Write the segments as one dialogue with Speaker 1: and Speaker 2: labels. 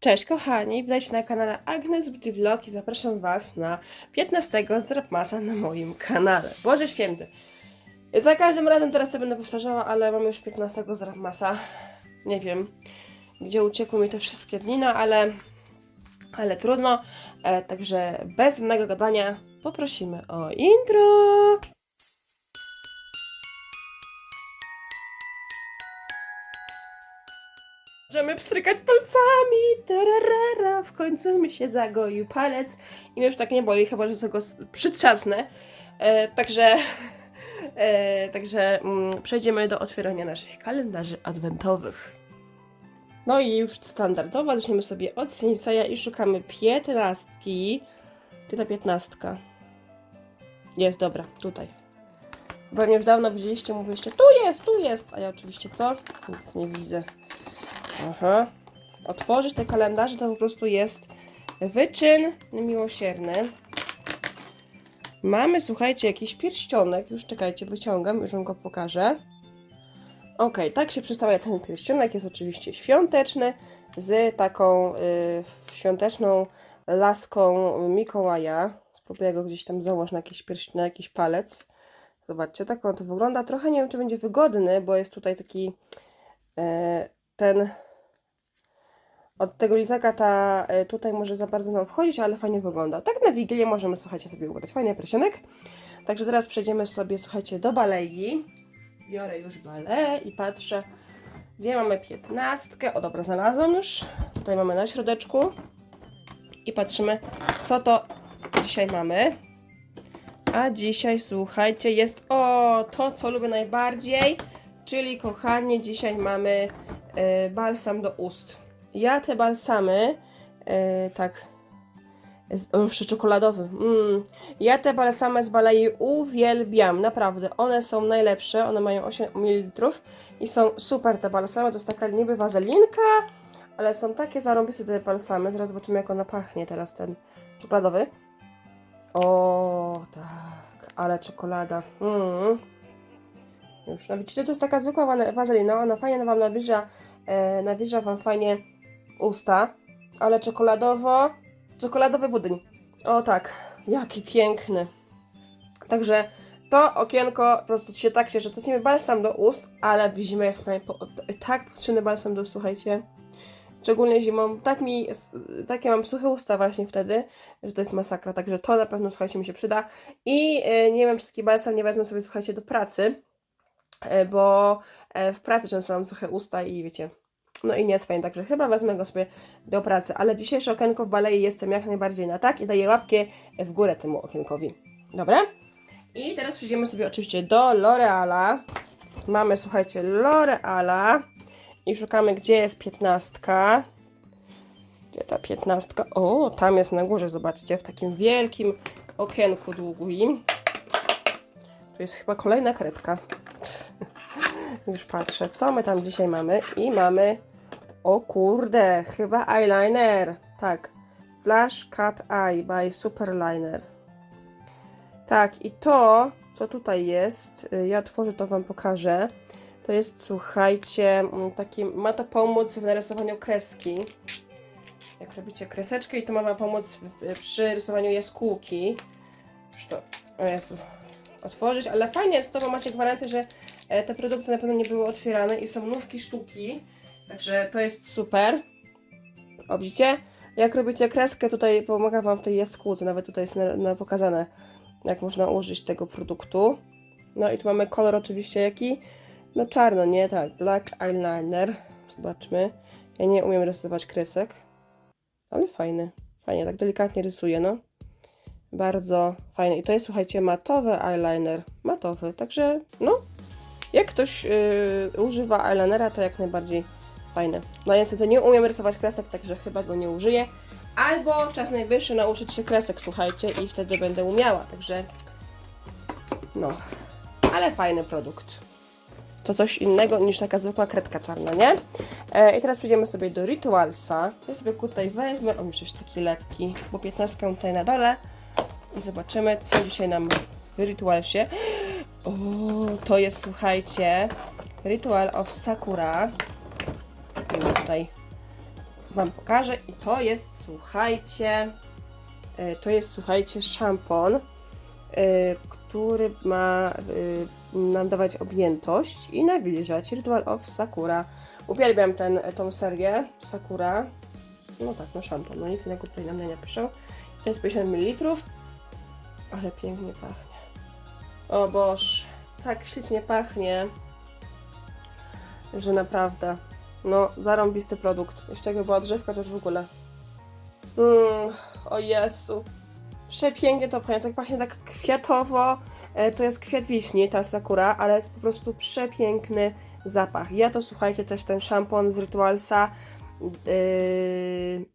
Speaker 1: Cześć kochani, witajcie na kanale Agnes Beauty Vlog i zapraszam Was na 15 Zdrobmasa na moim kanale. Boże Święty! Za każdym razem teraz to będę powtarzała, ale mamy już 15 Zdrobmasa. Nie wiem, gdzie uciekły mi te wszystkie dni, no ale, ale trudno. E, także bez zbędnego gadania poprosimy o intro! Możemy pstrykać palcami. Tararara. W końcu mi się zagoił palec i już tak nie boli, chyba że go przytrzasnę. E, także e, także mm, przejdziemy do otwierania naszych kalendarzy adwentowych. No i już standardowo zaczniemy sobie od Sinsaja i szukamy piętnastki. Gdzie ta piętnastka? Jest, dobra, tutaj. Pewnie już dawno widzieliście, mówiliście, tu jest, tu jest, a ja oczywiście co? Nic nie widzę. Aha. Otworzyć te kalendarze to po prostu jest wyczyn miłosierny. Mamy, słuchajcie, jakiś pierścionek. Już czekajcie, wyciągam, już wam go pokażę. Ok, tak się przedstawia ten pierścionek. Jest oczywiście świąteczny z taką y, świąteczną laską Mikołaja. Spróbuję go gdzieś tam założyć na jakiś, pierś, na jakiś palec. Zobaczcie, tak on to wygląda. Trochę nie wiem, czy będzie wygodny, bo jest tutaj taki e, ten od tego lizaka ta e, tutaj może za bardzo nam wchodzić, ale fajnie wygląda. Tak na Wigilię możemy, słuchajcie, sobie ubrać. Fajny pierścionek. Także teraz przejdziemy sobie, słuchajcie, do balei. Biorę już balę i patrzę, gdzie mamy piętnastkę. O, dobra, znalazłam już. Tutaj mamy na środeczku. I patrzymy, co to dzisiaj mamy. A dzisiaj, słuchajcie, jest o to, co lubię najbardziej. Czyli, kochanie, dzisiaj mamy e, balsam do ust. Ja te balsamy, e, tak, o, jeszcze czekoladowy. Mm. Ja te balsamy z Balei uwielbiam, naprawdę. One są najlepsze, one mają 8 ml i są super te balsamy. To jest taka niby wazelinka, ale są takie zarąbiste te balsamy. Zaraz zobaczymy, jak ona pachnie teraz, ten czekoladowy. O, tak, ale czekolada. Mm. Już, no widzicie, to jest taka zwykła wa- wazelina, ona fajnie Wam nawilża, e, Wam fajnie usta, ale czekoladowo, czekoladowy budyń. O tak, jaki piękny. Także to okienko po prostu się tak że to jest niby balsam do ust, ale w zimę jest najpo, tak potrzebny balsam do ust, słuchajcie. Szczególnie zimą, tak mi, takie mam suche usta właśnie wtedy, że to jest masakra, także to na pewno, słuchajcie, mi się przyda. I e, nie wiem, czy taki balsam nie wezmę sobie, słuchajcie, do pracy, e, bo e, w pracy często mam suche usta i wiecie, no i nie jest fajnie, także chyba wezmę go sobie do pracy, ale dzisiejsze okienko w balei jestem jak najbardziej na tak i daję łapkę w górę temu okienkowi. Dobra? I teraz przejdziemy sobie oczywiście do L'Oreala. Mamy, słuchajcie, L'Oreala i szukamy, gdzie jest piętnastka. Gdzie ta piętnastka? O, tam jest na górze, zobaczcie, w takim wielkim okienku długim. Tu jest chyba kolejna kredka. Już patrzę, co my tam dzisiaj mamy. I mamy, o kurde, chyba eyeliner. Tak, Flash Cut Eye by Superliner. Tak, i to, co tutaj jest, y, ja otworzę, to Wam pokażę. To jest, słuchajcie, mm, taki, ma to pomóc w narysowaniu kreski. Jak robicie kreseczkę i to ma Wam pomóc w, przy rysowaniu jaskółki. Już to, o Jezu, otworzyć, ale fajnie jest to, bo macie gwarancję, że e, te produkty na pewno nie były otwierane i są nówki sztuki, także to jest super. O, widzicie? Jak robicie kreskę, tutaj pomaga Wam w tej jaskółce, nawet tutaj jest na, na pokazane, jak można użyć tego produktu. No i tu mamy kolor oczywiście jaki? No czarno, nie? Tak, black eyeliner. Zobaczmy. Ja nie umiem rysować kresek, ale fajny. Fajnie, tak delikatnie rysuję, no. Bardzo fajny. I to jest, słuchajcie, matowy eyeliner. Matowy, także no, jak ktoś yy, używa eyelinera, to jak najbardziej fajne. No niestety nie umiem rysować kresek, także chyba go nie użyję. Albo czas najwyższy nauczyć się kresek, słuchajcie, i wtedy będę umiała, także no, ale fajny produkt. To coś innego niż taka zwykła kredka czarna, nie? E, I teraz przejdziemy sobie do Ritualsa. Ja sobie tutaj wezmę, on już jest taki lekki, bo 15 tutaj na dole. I zobaczymy, co dzisiaj nam w Ritualsie. O, to jest, słuchajcie, Ritual of Sakura. Już tutaj Wam pokażę i to jest, słuchajcie, e, to jest, słuchajcie, szampon, e, który ma e, nam dawać objętość i nawilżać. Ritual of Sakura. Uwielbiam ten, tą serię Sakura. No tak, no szampon, no nic innego tutaj nam nie napiszą. To jest 50 ml, ale pięknie pachnie. O Boż, tak ślicznie pachnie, że naprawdę, no zarąbisty produkt. Jeszcze jakby była odżywka, to już w ogóle. Mm, o Jezu. Przepięknie to pachnie, tak pachnie tak kwiatowo. E, To jest kwiat wiśni, ta sakura, ale jest po prostu przepiękny zapach. Ja to słuchajcie, też ten szampon z Ritualsa yy,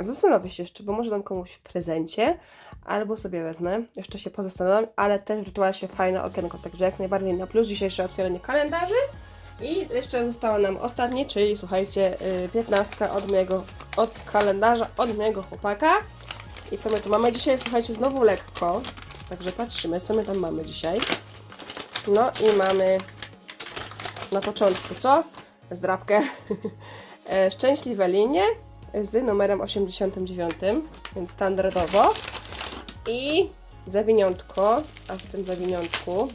Speaker 1: zastanowię się jeszcze, bo może dam komuś w prezencie, albo sobie wezmę, jeszcze się pozastanawiam, ale też w Ritualsie fajne okienko, także jak najbardziej na plus dzisiejsze otwieranie kalendarzy. I jeszcze została nam ostatni, czyli słuchajcie, yy, 15 od mojego od kalendarza, od mojego chłopaka. I co my tu mamy dzisiaj? Słuchajcie, znowu lekko. Także patrzymy, co my tam mamy dzisiaj. No i mamy na początku co? Zdrabkę. E, Szczęśliwe linie z numerem 89, więc standardowo. I zawiniątko, a w tym zawiniątku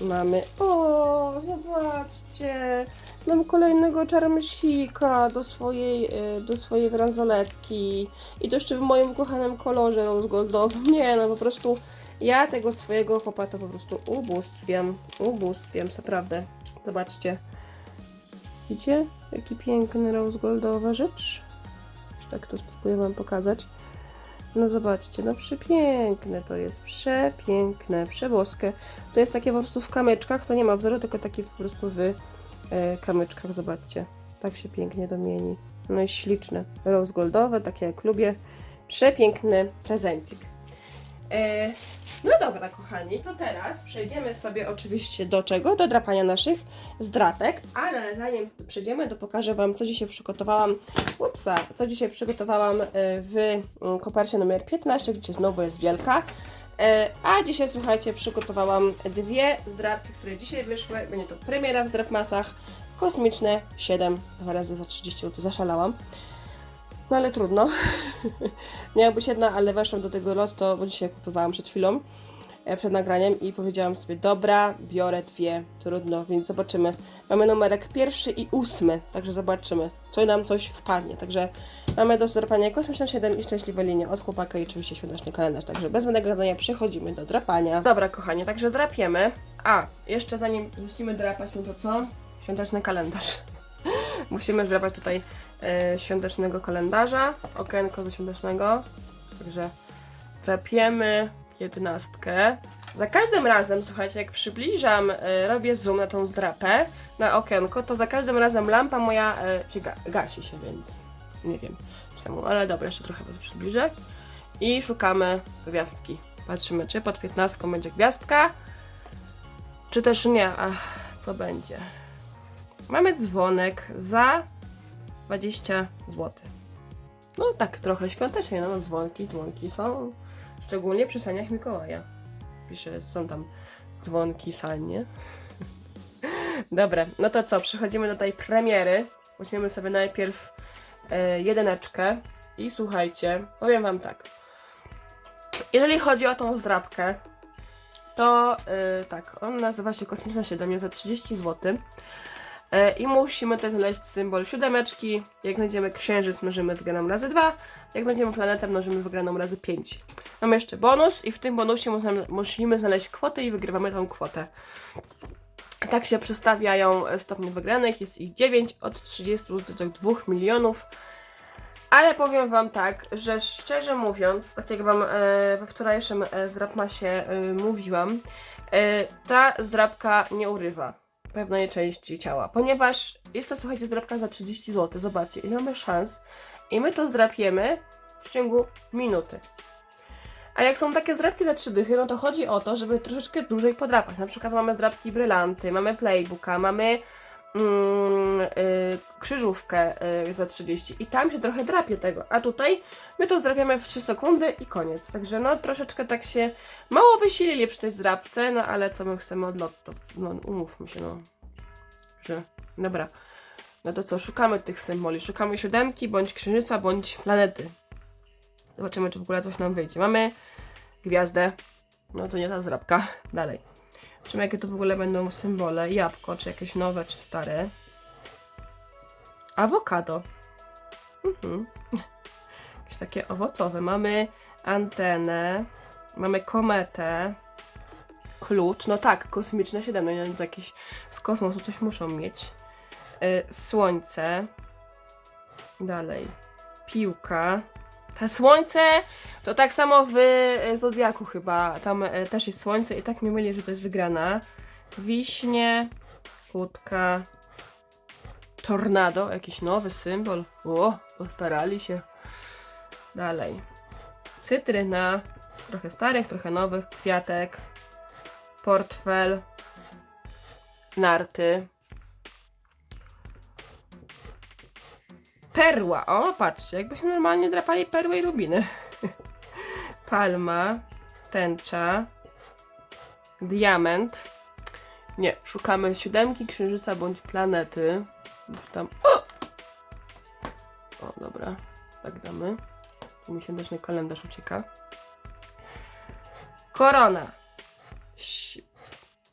Speaker 1: mamy. O, zobaczcie! Mam kolejnego czarmysika do swojej, e, do swojej bransoletki. I to jeszcze w moim ukochanym kolorze rose goldowym. Nie no, po prostu ja tego swojego chłopa to po prostu ubóstwiam. Ubóstwiam, naprawdę. Zobaczcie. Widzicie? Jaki piękny rose goldowa rzecz. Tak to spróbuję Wam pokazać. No zobaczcie, no przepiękne to jest, przepiękne, przeboskie. To jest takie po prostu w kamyczkach, to nie ma wzoru, tylko takie jest po prostu w e, kamyczkach, zobaczcie. Tak się pięknie domieni. No i śliczne, rose goldowe, takie jak lubię. Przepiękny prezencik. E, no dobra, kochani, to teraz przejdziemy sobie oczywiście do czego? Do drapania naszych zdrapek, ale zanim przejdziemy, to pokażę Wam, co dzisiaj przygotowałam. Upsa, co dzisiaj przygotowałam e, w mm, kopercie numer 15, gdzie znowu jest wielka. E, A dzisiaj, słuchajcie, przygotowałam dwie zdrapki, które dzisiaj wyszły. Będzie to premiera w zdrapmasach. Kosmiczne 7, dwa razy za 30 zł zaszalałam. No ale trudno. Miała być jedna, ale weszłam do tego lotto, bo dzisiaj kupowałam przed chwilą, e, przed nagraniem i powiedziałam sobie, dobra, biorę dwie, trudno, więc zobaczymy. Mamy numerek pierwszy i ósmy, także zobaczymy, co nam coś wpadnie. Także mamy do drapania Kosmiczna 7 i Szczęśliwe Linie od chłopaka i oczywiście świąteczny kalendarz. Także bez gadania przechodzimy do drapania. Dobra, kochanie, także drapiemy. A, jeszcze zanim musimy drapać, no to co? Świąteczny kalendarz. Musimy zdrapać tutaj świątecznego kalendarza, okienko ze świątecznego. Także drapiemy jedenastkę. Za każdym razem, słuchajcie, jak przybliżam, e, robię zoom na tą zdrapę, na okienko, to za każdym razem lampa moja e, się ga gasi się, więc nie wiem czemu, ale dobra, jeszcze trochę was przybliżę. I szukamy gwiazdki. Patrzymy, czy pod 15 będzie gwiazdka, czy też nie. Ach, co będzie? Mamy dzwonek za 20 zł. No tak, trochę świątecznie, no dzwonki, dzwonki są, szczególnie przy saniach Mikołaja. Pisze, są tam dzwonki, sanie. Dobra, no to co, przechodzimy do tej premiery. Weźmiemy sobie najpierw e, jedyneczkę i słuchajcie, powiem wam tak. Jeżeli chodzi o tą zdrabkę, to e, tak, on nazywa się Kosmiczna 7 jest za 30 zł. E, I musimy tutaj znaleźć symbol siódemeczki. Jak znajdziemy księżyc, mnożymy wygraną razy 2. Jak znajdziemy planetę, mnożymy wygraną razy 5. Mamy jeszcze bonus i w tym bonusie musimy- znaleźć kwotę i wygrywamy tą kwotę. Tak się przedstawiają e, stopnie wygranych. Jest ich 9 od 30 do 2 milionów. Ale powiem Wam tak, że szczerze mówiąc, tak jak Wam e, we wczorajszym e, zdrapmasie e, mówiłam, e, ta zdrapka nie urywa pewnej części ciała, ponieważ jest to, słuchajcie, zdrapka za 30 zł. Zobaczcie, ile mamy szans i my to zdrapiemy w ciągu minuty. A jak są takie zdrapki za 3 dychy, no to chodzi o to, żeby troszeczkę dłużej podrapać. Na przykład mamy zdrapki brylanty, mamy playbooka, mamy krzyżówkę y, za 30 i tam się trochę drapie tego, a tutaj my to zdrapiamy w 3 sekundy i koniec. Także no troszeczkę tak się mało wysilili przy tej zdrapce, no ale co my chcemy od lotto? No umówmy się, no. Że, dobra. No to co, szukamy tych symboli. Szukamy siódemki, bądź księżyca, bądź planety. Zobaczymy, czy w ogóle coś nam wyjdzie. Mamy gwiazdę. No to nie ta zrabka. Dalej. Zobaczymy, jakie to w ogóle będą symbole. Jabłko, czy jakieś nowe, czy stare. Awokado. Mhm. Jakieś takie owocowe. Mamy antenę. Mamy kometę. Klucz. No tak, kosmiczne 7. No wiem, to jakieś z kosmosu coś muszą mieć. Y, słońce. Dalej. Piłka. To słońce to tak samo w y, Zodiaku chyba. Tam y, też jest słońce i tak mi myli, że to jest wygrana. Wiśnie. Kłódka. Tornado. Jakiś nowy symbol. O, postarali się. Dalej. Cytryna. Trochę starych, trochę nowych. Kwiatek. Portfel. Narty. Perła. O, patrzcie, jakbyśmy normalnie drapali perły i rubiny. Palma. Tęcza. Diament. Nie, szukamy siódemki, księżyca bądź planety. Bo Tam. O! o, dobra. Tak damy. Tu mi na kalendarz ucieka. Korona.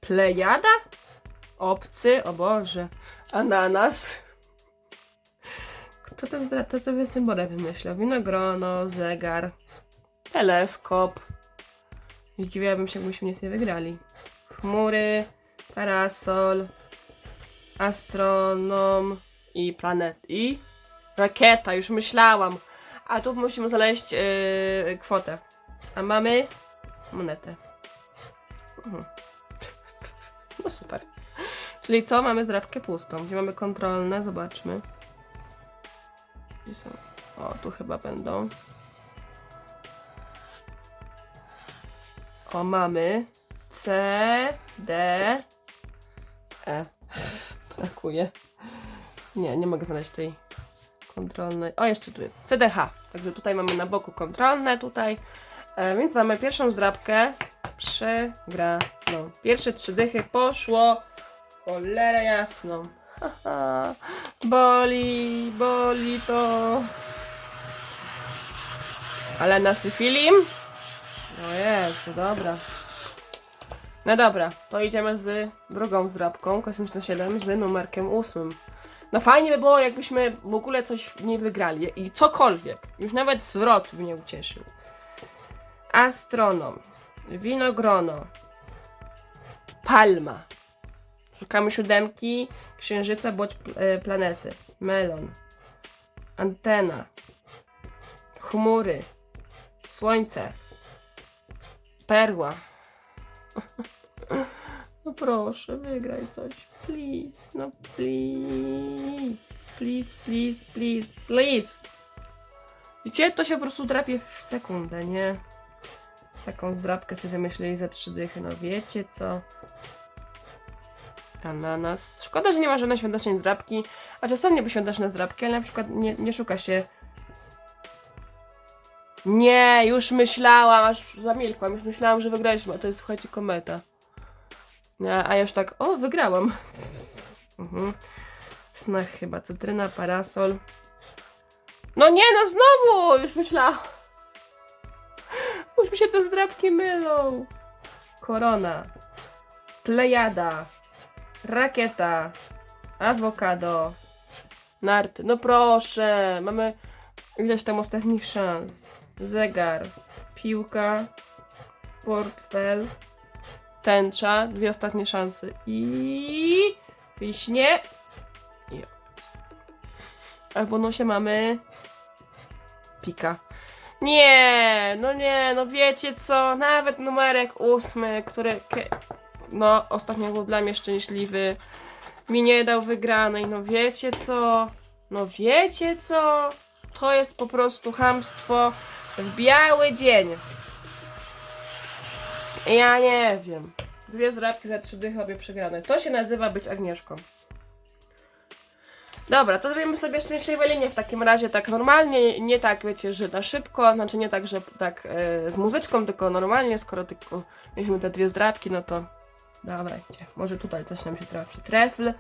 Speaker 1: Plejada? Obcy, o Boże. Ananas. To, zdra- to sobie symbole wymyślał? Winogrono, zegar, teleskop. Zdziwiłabym się, jakbyśmy nic nie wygrali. Chmury, parasol, astronom i planet. I rakieta, już myślałam. A tu musimy znaleźć yy, kwotę. A mamy monetę. Mhm. No super. Czyli co? Mamy zrabkę pustą. Gdzie mamy kontrolne? Zobaczmy. Są? O, tu chyba będą. O, mamy C, D, E. Brakuje. Nie, nie mogę znaleźć tej kontrolnej. O, jeszcze tu jest. CDH. Także tutaj mamy na boku kontrolne, tutaj. E, więc mamy pierwszą zdrabkę przegraną. Pierwsze trzy dychy poszło. Cholerę jasną. Boli, boli to. Ale nasyfilim? No jest, to dobra. No dobra, to idziemy z drugą zdrabką, kosmiczna 7, z numerkiem 8. No fajnie by było, jakbyśmy w ogóle coś w niej wygrali i cokolwiek. Już nawet zwrot mnie ucieszył. Astronom, winogrono, palma. Szukamy siódemki, księżyca bądź e, planety. Melon. Antena. Chmury. Słońce. Perła. No proszę, wygraj coś. Please, no please. Please, please, please, please. Wiecie, to się po prostu drapie w sekundę, nie? Taką zdrapkę sobie wymyślili za trzy dychy, no wiecie co? Ananas. Szkoda, że nie ma żadnej świątecznej zdrabki. A czasem nie świąteczne zdrabki, ale na przykład nie, nie szuka się. Nie, już myślałam, aż zamilkłam. Już myślałam, że wygraliśmy, a to jest słuchajcie kometa. Nie, a ja już tak, o, wygrałam. Mhm. Snach chyba, cytryna, parasol. No nie, no znowu! Już myślałam. Już mi się te zdrabki mylą. Korona. Plejada. Rakieta. Awokado. Narty. No proszę. Mamy ileś tam ostatnich szans. Zegar. Piłka. Portfel. Tęcza. Dwie ostatnie szanse. I... Wiśnie. I... A w bonusie mamy... Pika. Nie, no nie, no wiecie co, nawet numerek ósmy, który, no ostatnio był dla mnie szczęśliwy, mi nie dał wygranej, no wiecie co, no wiecie co, to jest po prostu hamstwo w biały dzień. Ja nie wiem. Dwie zrabki za trzy dychy, obie przegrane. To się nazywa być Agnieszką. Dobra, to zrobimy sobie szczęśliwe linie w takim razie tak normalnie, nie tak wiecie, że na szybko, znaczy nie tak, że tak e, z muzyczką, tylko normalnie, skoro tylko mieliśmy te dwie zdrabki, no to dawajcie, może tutaj coś nam się trafi. Trefl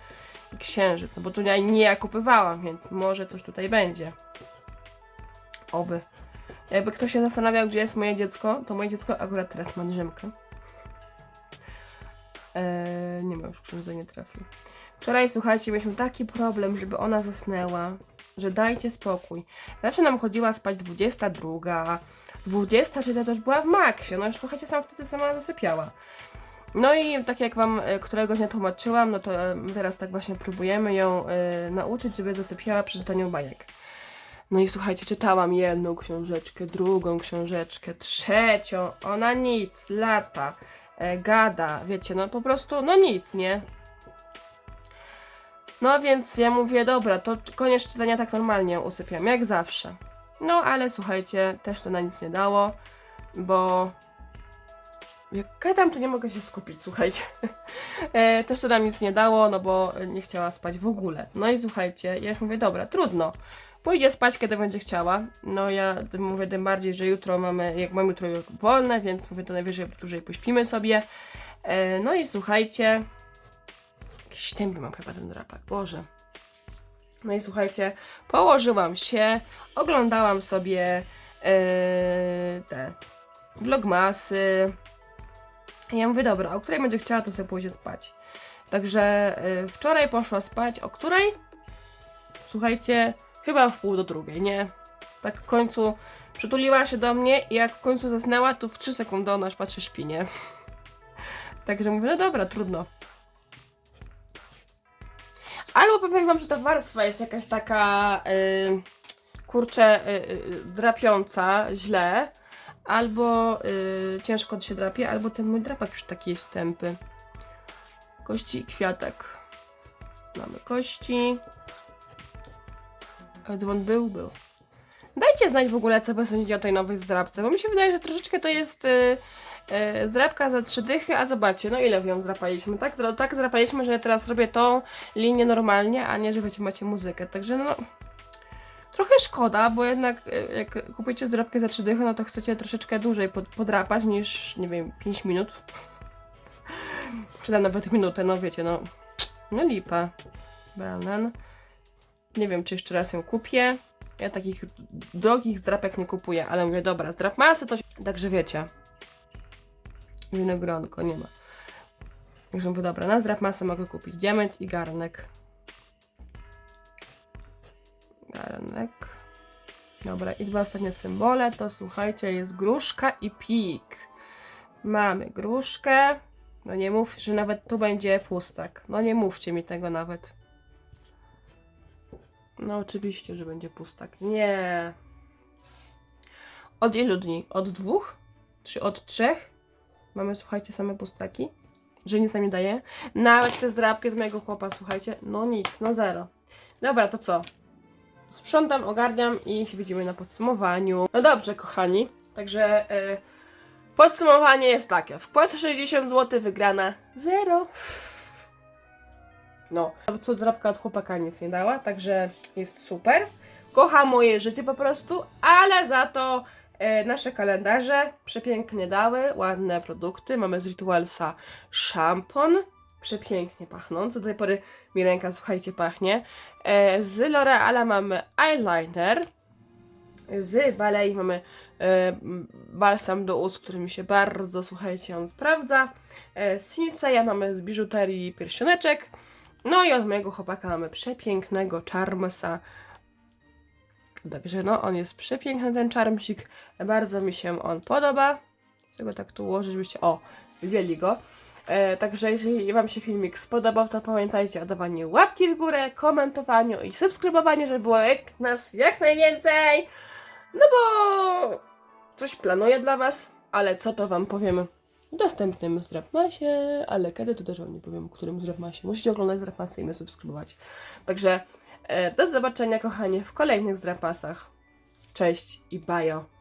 Speaker 1: i księżyc, no bo tu nie ja kupywałam, więc może coś tutaj będzie. Oby. Jakby ktoś się zastanawiał, gdzie jest moje dziecko, to moje dziecko akurat teraz ma drzemkę. Eee, nie ma już nie trafił. Wczoraj, słuchajcie, mieliśmy taki problem, żeby ona zasnęła, że dajcie spokój. Zawsze nam chodziła spać 22, 23 to już była w maksie. No już słuchajcie, sama wtedy sama zasypiała. No i tak jak wam e, któregoś dnia tłumaczyłam, no to e, teraz tak właśnie próbujemy ją e, nauczyć, żeby zasypiała przy czytaniu bajek. No i słuchajcie, czytałam jedną książeczkę, drugą książeczkę, trzecią. Ona nic, lata, e, gada, wiecie, no po prostu, no nic, nie? No więc ja mówię, dobra, to koniec czytania tak normalnie usypiam, jak zawsze. No ale słuchajcie, też to na nic nie dało, bo jak gadam, to nie mogę się skupić, słuchajcie. E, też to nam nic nie dało, no bo nie chciała spać w ogóle. No i słuchajcie, ja już mówię, dobra, trudno. Pójdzie spać, kiedy będzie chciała. No ja mówię tym bardziej, że jutro mamy, jak mamy jutro wolne, więc mówię, to najwyżej dłużej pośpimy sobie. E, no i słuchajcie, Jakiś tępy mam chyba ten drapak, Boże. No i słuchajcie, położyłam się, oglądałam sobie e, te vlogmasy. I ja mówię, dobra, o której będzie chciała, to sobie pójdzie spać. Także e, wczoraj poszła spać, o której? Słuchajcie, chyba w pół do drugiej, nie? Tak w końcu przytuliła się do mnie i jak w końcu zasnęła, to w 3 sekundy ona już patrzy śpi, nie? Także mówię, no dobra, trudno. Albo powiem wam, że ta warstwa jest jakaś taka y, kurczę y, y, drapiąca źle, albo y, ciężko się drapie, albo ten mój drapak już taki jest tępy. Kości i kwiatek. Mamy kości. Dzwon był, był. Dajcie znać w ogóle, co sądzicie o tej nowej zdrabce, bo mi się wydaje, że troszeczkę to jest y, y, zdrabka za trzy dychy, a zobaczcie, no ile w ją zdrapaliśmy, tak? Tak zdrapaliśmy, że teraz robię tą linię normalnie, a nie, że macie muzykę, także no... Trochę szkoda, bo jednak y, jak kupujecie zdrabkę za trzy dychy, no to chcecie troszeczkę dłużej pod, podrapać niż, nie wiem, 5 minut. Czy nawet minutę, no wiecie, no... No lipa. Banan. Nie wiem, czy jeszcze raz ją kupię. Ja takich drogich zdrapek nie kupuję, ale mówię, dobra, zdrap masy to się... Także wiecie. Winogronko nie ma. Także mówię, dobra, na zdrap masę mogę kupić diament i garnek. Dobra, i dwa ostatnie symbole to słuchajcie, jest gruszka i pik. Mamy gruszkę. No nie mów, że nawet tu będzie pustak. No nie mówcie mi tego nawet. No oczywiście, że będzie pustak. Nie. Od ilu dni? Od dwóch? Czy od trzech? Mamy, słuchajcie, same pustaki? Że nic nam nie daje? Nawet te zdrabki od mojego chłopa, słuchajcie. No nic, no zero. Dobra, to co? Sprzątam, ogarniam i się widzimy na podsumowaniu. No dobrze, kochani. Także e, podsumowanie jest takie. Wkład 60 zł, wygrana 0. No, co zdrabka od chłopaka nic nie dała, także jest super. Kocha moje życie po prostu, ale za to e, nasze kalendarze przepięknie dały, ładne produkty. Mamy z Ritualsa szampon, przepięknie pachnący. Do tej pory mi ręka, słuchajcie, pachnie. E, z L'Oreala mamy eyeliner. Z Balei mamy e, balsam do ust, który mi się bardzo, słuchajcie, on sprawdza. E, z Sinseya mamy z biżuterii pierścioneczek. No i od mojego chłopaka mamy przepięknego czarmsa. Także no, on jest przepiękny ten czarmsik. Bardzo mi się on podoba. Chcę go tak tu ułożyć, o, widzieli go. E, także jeżeli Wam się filmik spodobał, to pamiętajcie o dawaniu łapki w górę, komentowaniu i subskrybowaniu, żeby było jak nas jak najwięcej. No bo coś planuję dla Was, ale co to Wam powiem w następnym Zdrapmasie, ale kiedy to też Wam nie powiem, którym Zdrapmasie. Musicie oglądać Zdrapmasy i mnie subskrybować. Także e, do zobaczenia kochanie w kolejnych Zdrapmasach. Cześć i bajo!